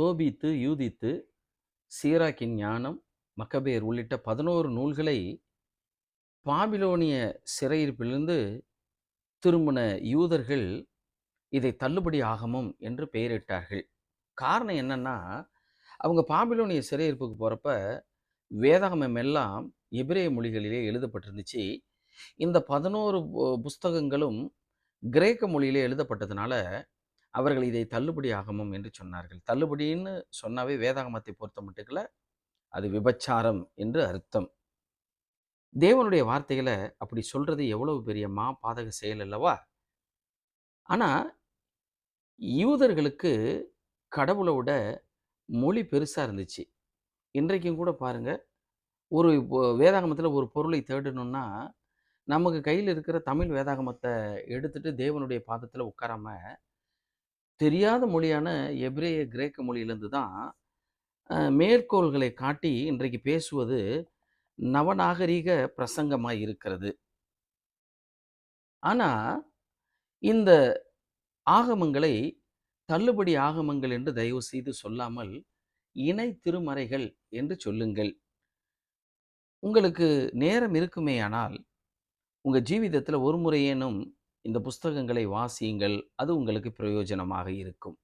தோபித்து யூதித்து சீராக்கின் ஞானம் மக்கபேர் உள்ளிட்ட பதினோரு நூல்களை பாபிலோனிய சிறையிருப்பிலிருந்து திரும்பின யூதர்கள் இதை தள்ளுபடி ஆகமும் என்று பெயரிட்டார்கள். காரணம் என்னன்னா அவங்க பாபிலோனிய சிறையிருப்புக்கு போகிறப்ப வேதாகமம் எல்லாம் எபிரேய மொழிகளிலே எழுதப்பட்டிருந்துச்சு. இந்த பதினோரு புஸ்தகங்களும் கிரேக்க மொழியிலே எழுதப்பட்டதுனால அவர்கள் இதை தள்ளுபடி ஆகமும் என்று சொன்னார்கள். தள்ளுபடின்னு சொன்னாவே வேதாகமத்தை பொறுத்த மட்டுக்கல அது விபச்சாரம் என்று அர்த்தம். தேவனுடைய வார்த்தைகளை அப்படி சொல்றது எவ்வளவு பெரிய மா பாதக செயல் அல்லவா? ஆனா யூதர்களுக்கு கடவுளை விட மொழி பெருசா இருந்துச்சு. இன்றைக்கும் கூட பாருங்க ஒரு வேதாகமத்தில் ஒரு பொருளை தேடணும்னா நமக்கு கையில் இருக்கிற தமிழ் வேதாகமத்தை எடுத்துட்டு தேவனுடைய பாதத்தில் உட்காராம தெரியாத மொழியான எப்ரேய கிரேக்க மொழியிலேருந்து தான் மேற்கோள்களை காட்டி இன்றைக்கு பேசுவது நவநாகரீக பிரசங்கமாய் இருக்கிறது. ஆனா இந்த ஆகமங்களை தள்ளுபடி ஆகமங்கள் என்று தயவு செய்து சொல்லாமல் இணை திருமறைகள் என்று சொல்லுங்கள். உங்களுக்கு நேரம் இருக்குமேயானால் உங்கள் ஜீவிதத்தில் ஒரு முறையேனும் இந்த புஸ்தகங்களை வாசியுங்கள். அது உங்களுக்கு பிரயோஜனமாக இருக்கும்.